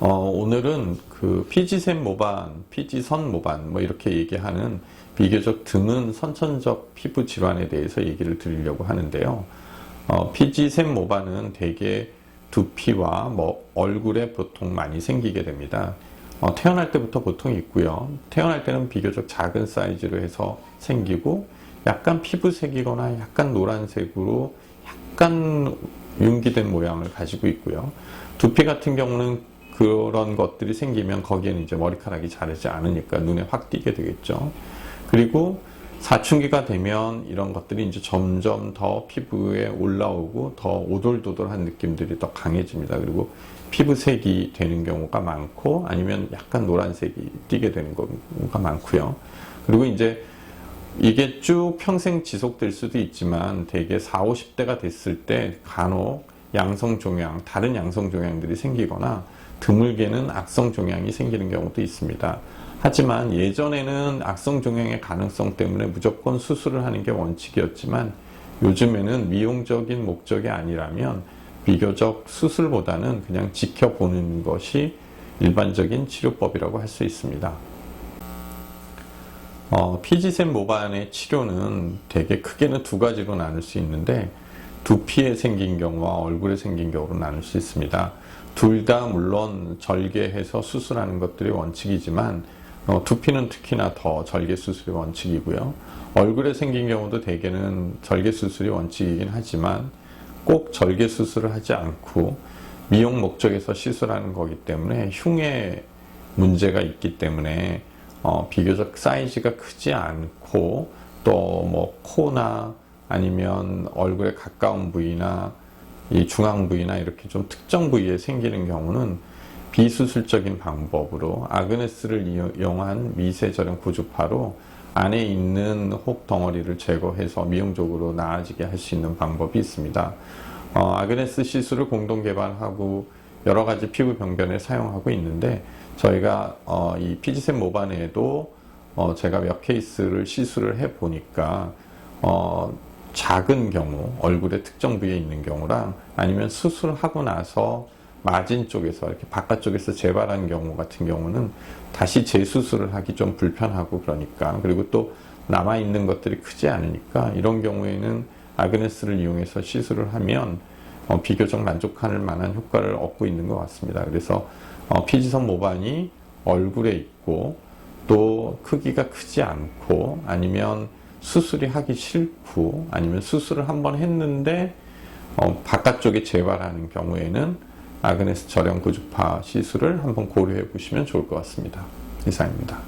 어, 오늘은 그 피지샘 모반, 피지선 모반 뭐 이렇게 얘기하는 비교적 드문 선천적 피부 질환에 대해서 얘기를 드리려고 하는데요. 어, 피지샘 모반은 대개 두피와 뭐 얼굴에 보통 많이 생기게 됩니다. 어, 태어날 때부터 보통 있고요. 태어날 때는 비교적 작은 사이즈로 해서 생기고 약간 피부색이거나 약간 노란색으로 약간 융기된 모양을 가지고 있고요. 두피 같은 경우는 그런 것들이 생기면 거기에는 이제 머리카락이 자르지 않으니까 눈에 확 띄게 되겠죠. 그리고 사춘기가 되면 이런 것들이 이제 점점 더 피부에 올라오고 더 오돌도돌한 느낌들이 더 강해집니다. 그리고 피부색이 되는 경우가 많고 아니면 약간 노란색이 띄게 되는 경우가 많고요. 그리고 이제 이게 쭉 평생 지속될 수도 있지만 대개 4, 50대가 됐을 때 간혹 양성 종양, 다른 양성 종양들이 생기거나 드물게는 악성 종양이 생기는 경우도 있습니다. 하지만 예전에는 악성 종양의 가능성 때문에 무조건 수술을 하는 게 원칙이었지만 요즘에는 미용적인 목적이 아니라면 비교적 수술보다는 그냥 지켜보는 것이 일반적인 치료법이라고 할 수 있습니다. 어, 피지샘 모반의 치료는 되게 크게는 두 가지로 나눌 수 있는데 두피에 생긴 경우와 얼굴에 생긴 경우로 나눌 수 있습니다. 둘 다 물론 절개해서 수술하는 것들이 원칙이지만 어, 두피는 특히나 더 절개 수술이 원칙이고요. 얼굴에 생긴 경우도 대개는 절개 수술이 원칙이긴 하지만 꼭 절개 수술을 하지 않고 미용 목적에서 시술하는 거기 때문에 흉에 문제가 있기 때문에 어, 비교적 사이즈가 크지 않고 또 뭐 코나 아니면 얼굴에 가까운 부위나 이 중앙 부위나 이렇게 좀 특정 부위에 생기는 경우는 비수술적인 방법으로 아그네스를 이용한 미세저렴 고주파로 안에 있는 혹 덩어리를 제거해서 미용적으로 나아지게 할 수 있는 방법이 있습니다. 어, 아그네스 시술을 공동 개발하고 여러 가지 피부 병변에 사용하고 있는데 저희가 어, 이 피지샘 모반에도 어, 제가 몇 케이스를 시술을 해 보니까 어, 작은 경우 얼굴의 특정 부위에 있는 경우랑 아니면 수술하고 나서 마진 쪽에서 이렇게 바깥쪽에서 재발한 경우 같은 경우는 다시 재수술을 하기 좀 불편하고 그러니까 그리고 또 남아 있는 것들이 크지 않으니까 이런 경우에는 아그네스를 이용해서 시술을 하면 어, 비교적 만족할 만한 효과를 얻고 있는 것 같습니다. 그래서 어, 피지선 모반이 얼굴에 있고 또 크기가 크지 않고 아니면 수술이 하기 싫고 아니면 수술을 한번 했는데 어, 바깥쪽에 재발하는 경우에는 아그네스 저렴 고주파 시술을 한번 고려해 보시면 좋을 것 같습니다. 이상입니다.